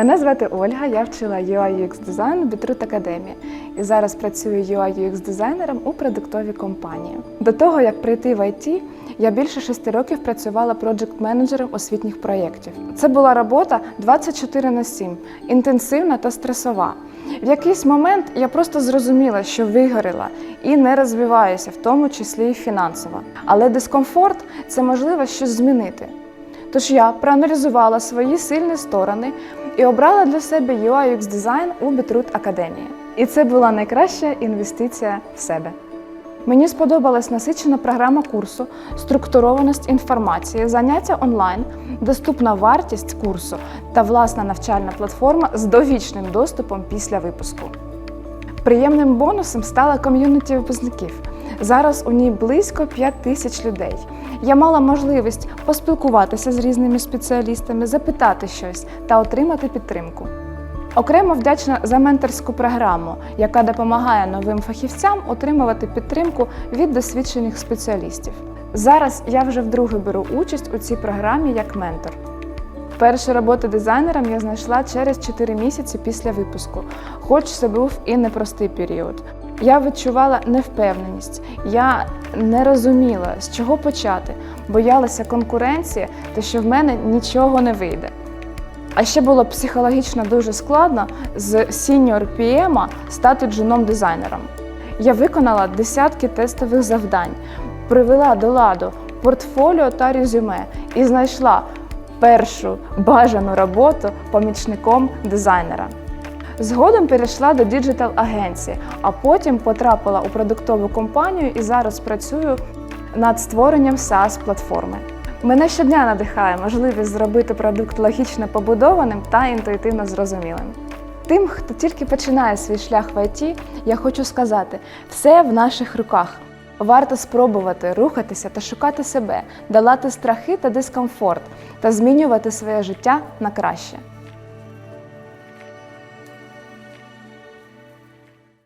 Мене звати Ольга, я вчила UI UX дизайн у Бітрут Академії і зараз працюю UI UX дизайнером у продуктовій компанії. До того як прийти в IT, я більше шести років працювала проджект-менеджером освітніх проєктів. Це була робота 24 на 7, інтенсивна та стресова. В якийсь момент я просто зрозуміла, що вигоріла і не розвиваюся, в тому числі і фінансово. Але дискомфорт це можливість щось змінити. Тож я проаналізувала свої сильні сторони і обрала для себе UI UX дизайн у Бітрут Академії. І це була найкраща інвестиція в себе. Мені сподобалась насичена програма курсу, структурованість інформації, заняття онлайн, доступна вартість курсу та власна навчальна платформа з довічним доступом після випуску. Приємним бонусом стала ком'юніті випускників. Зараз у ній близько 5 тисяч людей. Я мала можливість поспілкуватися з різними спеціалістами, запитати щось та отримати підтримку. Окремо вдячна за менторську програму, яка допомагає новим фахівцям отримувати підтримку від досвідчених спеціалістів. Зараз я вже вдруге беру участь у цій програмі як ментор. Першу роботу дизайнером я знайшла через 4 місяці після випуску, хоч це був і непростий період. Я відчувала невпевненість, я не розуміла, з чого почати, боялася конкуренції та що в мене нічого не вийде. А ще було психологічно дуже складно з сіньор PM стати джуном дизайнером. Я виконала десятки тестових завдань, привела до ладу портфоліо та резюме і знайшла першу бажану роботу помічником дизайнера. Згодом перейшла до діджитал агенції, а потім потрапила у продуктову компанію і зараз працюю над створенням SaaS платформи. Мене щодня надихає можливість зробити продукт логічно побудованим та інтуїтивно зрозумілим. Тим, хто тільки починає свій шлях в IT, я хочу сказати: все в наших руках. Варто спробувати рухатися та шукати себе, долати страхи та дискомфорт та змінювати своє життя на краще.